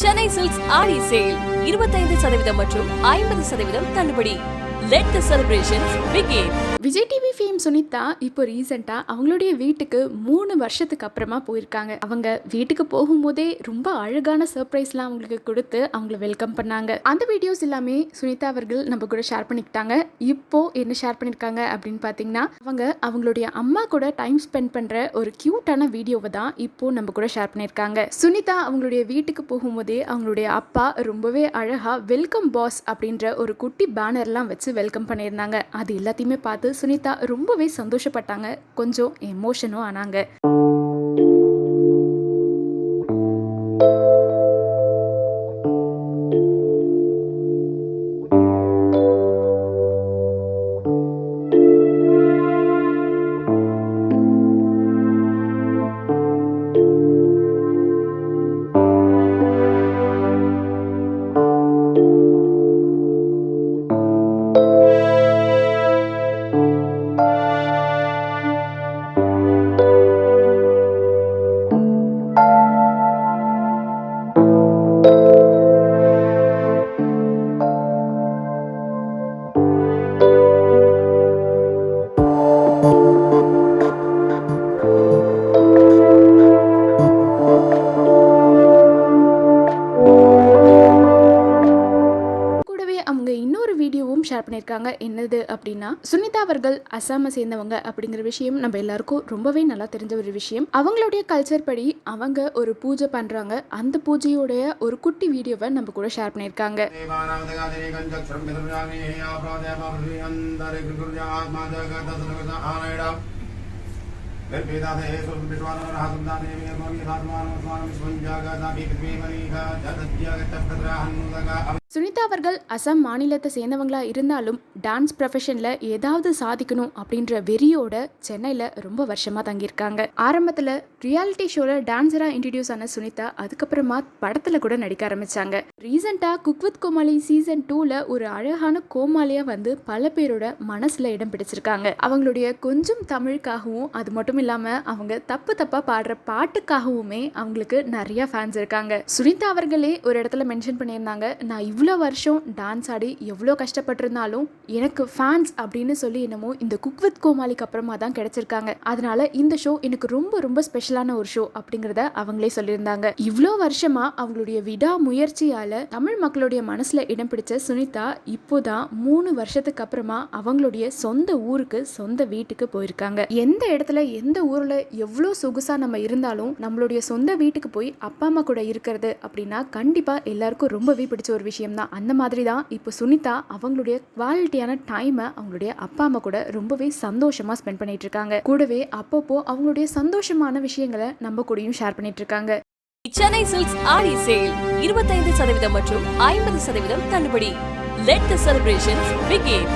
Chennai silks ஆடி sale இருபத்தைந்து சதவீதம் மற்றும் ஐம்பது சதவீதம் தள்ளுபடி. Let the celebrations begin Vijay TV fame Sunitha இப்போ ரீசெண்டாக அவங்களுடைய வீட்டுக்கு மூணு வருஷத்துக்கு அப்புறமா போயிருக்காங்க. அவங்க வீட்டுக்கு போகும்போதே ரொம்ப அழகான சர்ப்ரைஸ்லாம் அவங்களுக்கு கொடுத்து அவங்கள வெல்கம் பண்ணாங்க. அந்த வீடியோஸ் எல்லாமே சுனிதா அவர்கள் நம்ம கூட ஷேர் பண்ணிக்கிட்டாங்க. இப்போ என்ன ஷேர் பண்ணியிருக்காங்க அப்படின்னு பார்த்தீங்கன்னா அவங்க அவங்களுடைய அம்மா கூட டைம் ஸ்பெண்ட் பண்ணுற ஒரு க்யூட்டான வீடியோவை தான் இப்போ நம்ம கூட ஷேர் பண்ணியிருக்காங்க. சுனிதா அவங்களுடைய வீட்டுக்கு போகும்போதே அவங்களுடைய அப்பா ரொம்பவே அழகாக வெல்கம் பாஸ் அப்படின்ற ஒரு குட்டி பேனர்லாம் வச்சு வெல்கம் பண்ணியிருந்தாங்க. அது எல்லாத்தையுமே பார்த்து சுனிதா ரொம்பவே சந்தோஷப்பட்டாங்க. கொஞ்சம் எமோஷனும் ஆனாங்க. இன்னொரு வீடியோவும் ஷேர் பண்ணியிருக்காங்க. என்னது அப்படின்னா சுனிதா அவர்கள் அசாமை சேர்ந்தவங்க அப்படிங்கிற விஷயம் நம்ம எல்லாருக்கும் ரொம்பவே நல்லா தெரிஞ்ச ஒரு விஷயம். அவங்களுடைய கல்ச்சர் படி அவங்க ஒரு பூஜை பண்றாங்க. அந்த பூஜையோடைய ஒரு குட்டி வீடியோவை நம்ம கூட ஷேர் பண்ணியிருக்காங்க. சுனிதா அவர்கள் அசாம் மாநிலத்தை சேர்ந்தவங்களா இருந்தாலும் டான்ஸ் ப்ரொஃபஷனில் ஏதாவது சாதிக்கணும் அப்படின்ற வெறியோட சென்னையில் ரொம்ப வருஷமாக தங்கியிருக்காங்க. ஆரம்பத்தில் ரியாலிட்டி ஷோவில் டான்ஸராக இன்ட்ரடியூஸ் ஆன சுனிதா அதுக்கப்புறமா படத்தில் கூட நடிக்க ஆரம்பித்தாங்க ரீசெண்டாக குக் வித் கோமாளி சீசன் டூவில் ஒரு அழகான கோமாளியாக வந்து பல பேரோட மனசில் இடம் பிடிச்சிருக்காங்க. அவங்களுடைய கொஞ்சம் தமிழுக்காகவும் அது மட்டும் இல்லாமல் அவங்க தப்பு தப்பாக பாடுற பாட்டுக்காகவுமே அவங்களுக்கு நிறையா ஃபேன்ஸ் இருக்காங்க. சுனிதா அவர்களே ஒரு இடத்துல மென்ஷன் பண்ணியிருந்தாங்க நான் இவ்வளோ இவ்வளோ வருஷம் டான்ஸ் ஆடி எவ்வளோ கஷ்டப்பட்டிருந்தாலும் எனக்கு ஃபேன்ஸ் அப்படின்னு சொல்லி என்னமோ இந்த குக் வித் கோமாளிக்கு அப்புறமா தான் கிடைச்சிருக்காங்க. அதனால இந்த ஷோ எனக்கு ரொம்ப ரொம்ப ஸ்பெஷலான ஒரு ஷோ அப்படிங்கிறத அவங்களே சொல்லியிருந்தாங்க. இவ்வளோ வருஷமா அவங்களுடைய விடா முயற்சியால தமிழ் மக்களுடைய மனசுல இடம் பிடிச்ச சுனிதா இப்போதான் மூணு வருஷத்துக்கு அப்புறமா அவங்களுடைய சொந்த ஊருக்கு சொந்த வீட்டுக்கு போயிருக்காங்க. எந்த இடத்துல எந்த ஊர்ல எவ்வளோ சொகுசா நம்ம இருந்தாலும் நம்மளுடைய சொந்த வீட்டுக்கு போய் அப்பா அம்மா கூட இருக்கிறது அப்படின்னா கண்டிப்பா எல்லாருக்கும் ரொம்பவே பிடிச்ச ஒரு விஷயம் தான். அந்த மாதிரி தான் இப்போ சுனிதா அவங்களுடைய குவாலிட்டியான டைமை அவங்களுடைய அப்பா அம்மா கூட ரொம்பவே சந்தோஷமா ஸ்பெண்ட் பண்ணிட்டு இருக்காங்க. கூடவே அப்பப்போ அவங்களுடைய சந்தோஷமான விஷயங்களை நம்ம கூடயும் ஷேர் பண்ணிட்டு இருக்காங்க. சென்னை சில்க்ஸ் ஆடி சேல் இருபத்தைந்து சதவீதம் மற்றும் ஐம்பது சதவீதம் தள்ளுபடி. Let the celebrations begin